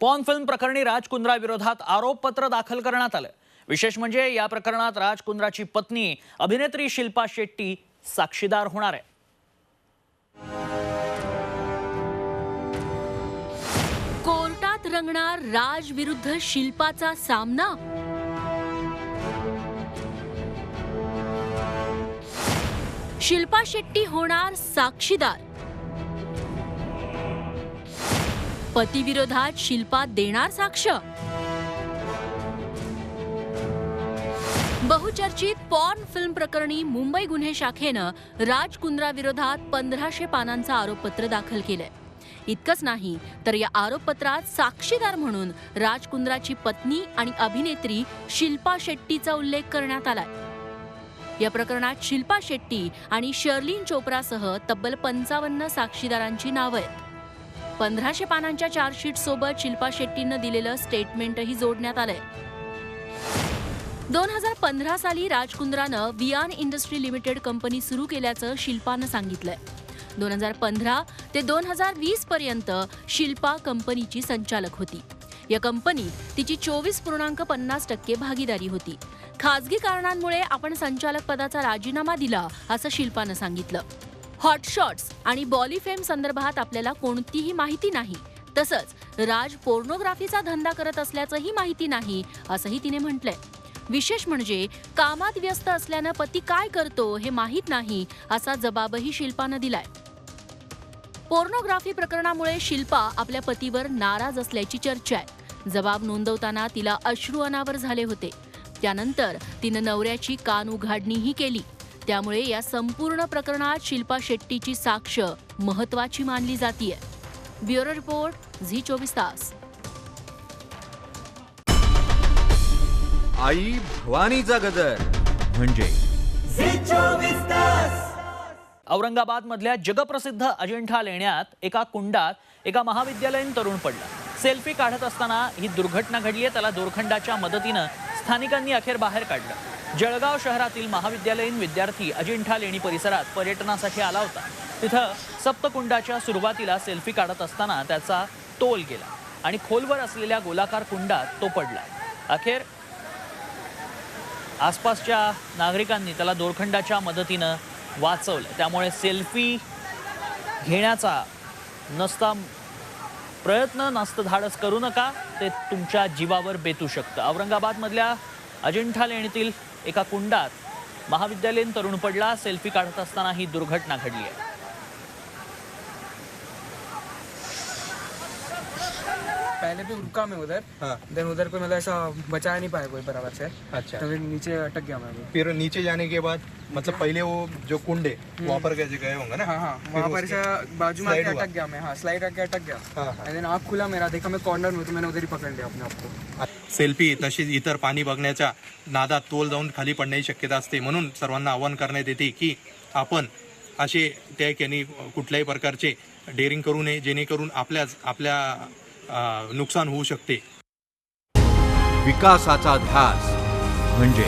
Pawn film प्रकरणी राज कुंद्रा विरोधात आरोपपत्र दाखल करण्यात आलं. विशेष म्हणजे या प्रकरणात राज कुंद्राची पत्नी अभिनेत्री शिल्पा शेट्टी साक्षीदार होणार आहे. कोर्टात रंगणार राज विरुद्ध शिल्पाचा सामना? शिल्पा शेट्टी होणार साक्षीदार. पतीविरोधात शिल्पा देणार साक्ष. बहुचर्चित पॉर्न फिल्म प्रकरणी मुंबई गुन्हे शाखेनं राज कुंद्रा विरोधात पंधराशे पानांचं आरोपपत्र दाखल केलंय. इतकंच नाही तर या आरोपपत्रात साक्षीदार म्हणून राज कुंद्राची पत्नी आणि अभिनेत्री शिल्पा शेट्टीचा उल्लेख करण्यात आलाय. या प्रकरणात शिल्पा शेट्टी आणि शर्लिन चोप्रासह तब्बल पंचावन्न साक्षीदारांची नावं आहेत. पंधराशे पानांच्या चार्जशीट सोबत शिल्पा शेट्टीनं दिलेलं स्टेटमेंटही जोडण्यात आलंय. दोन हजार पंधरा साली राजकुंद्रानं वियान इंडस्ट्री लिमिटेड कंपनी सुरू केल्याचं शिल्पानं सांगितलंय. दोन हजार पंधरा ते दोन हजार वीस पर्यंत शिल्पा कंपनीची संचालक होती. या कंपनीत तिची चोवीस पूर्णांक पन्नास टक्के भागीदारी होती. खासगी कारणांमुळे आपण संचालक पदाचा राजीनामा दिला असं शिल्पानं सांगितलं. हॉटशॉट्स आणि बॉलीफेम संदर्भात आपल्याला कोणतीही माहिती नाही. तसंच राज पोर्नोग्राफीचा धंदा करत असल्याचंही माहिती नाही असंही तिने म्हटलंय. विशेष म्हणजे कामात व्यस्त असल्यानं पती काय करतो हे माहीत नाही असा जबाबही शिल्पानं दिलाय. पोर्नोग्राफी प्रकरणामुळे शिल्पा आपल्या पतीवर नाराज असल्याची चर्चा आहे. जबाब नोंदवताना तिला अश्रू अनावर झाले होते. त्यानंतर तिनं नवऱ्याची कान उघाडणीही केली. त्यामुळे या संपूर्ण प्रकरणात शिल्पा शेट्टीची साक्ष महत्वाची मानली जातीये. ब्युरो रिपोर्ट झी चोवीस तास. आई भवानीचा गदर म्हणजे? औरंगाबाद मधल्या जगप्रसिद्ध अजिंठा लेण्यात एका कुंडात एका महाविद्यालयीन तरुण पडला. सेल्फी काढत असताना ही दुर्घटना घडली आहे त्याला दोरखंडाच्या मदतीनं स्थानिकांनी अखेर बाहेर काढलं. जळगाव शहरातील महाविद्यालयीन विद्यार्थी अजिंठा लेणी परिसरात पर्यटनासाठी आला होता. तिथं सप्तकुंडाच्या सुरुवातीला सेल्फी काढत असताना त्याचा तोल गेला आणि खोलवर असलेल्या गोलाकार कुंडात तो पडला. अखेर आसपासच्या नागरिकांनी त्याला दोरखंडाच्या मदतीनं वाचवलं. त्यामुळे सेल्फी घेण्याचा नसता प्रयत्न नसतं धाडस करू नका ते तुमच्या जीवावर बेतू शकतं. औरंगाबादमधल्या अजिंठा लेणीतील एका कुंडात महाविद्यालयीन तरुण पडला सेल्फी काढत असताना ही दुर्घटना घडली आहे. पहले भी रुका मैं उधर। हाँ। देन उधर पे मतलब ऐसा बचा नहीं पाया कोई बराबर से। अच्छा। तो फिर नीचे अटक गया मैं फिर नीचे जाने के बाद मतलब पहले वो जो कुंड है वहाँ पर गए गए होंगे ना? हाँ हाँ। वहाँ पर ऐसा बाजू में आके। अटक गया मैं हाँ स्लाइड आके अटक गया। हाँ, देन आँख खुला मेरा देखा मैं कॉर्नर में तो मैंने उधर ही पकड़ लिया अपने आप को। सेल्फी तशीच इतर पाणी बघण्याच्या नादात तोल जाऊन खाली पडण्याची शक्यता असते. म्हणून सर्वांना आवाहन करण्यात येते की आपण असे त्या यांनी कुठल्याही प्रकारचे डेअरिंग करू नये जेणेकरून आपल्याच आपल्या नुकसान होऊ शकते. विकासाचा ध्यास म्हणजे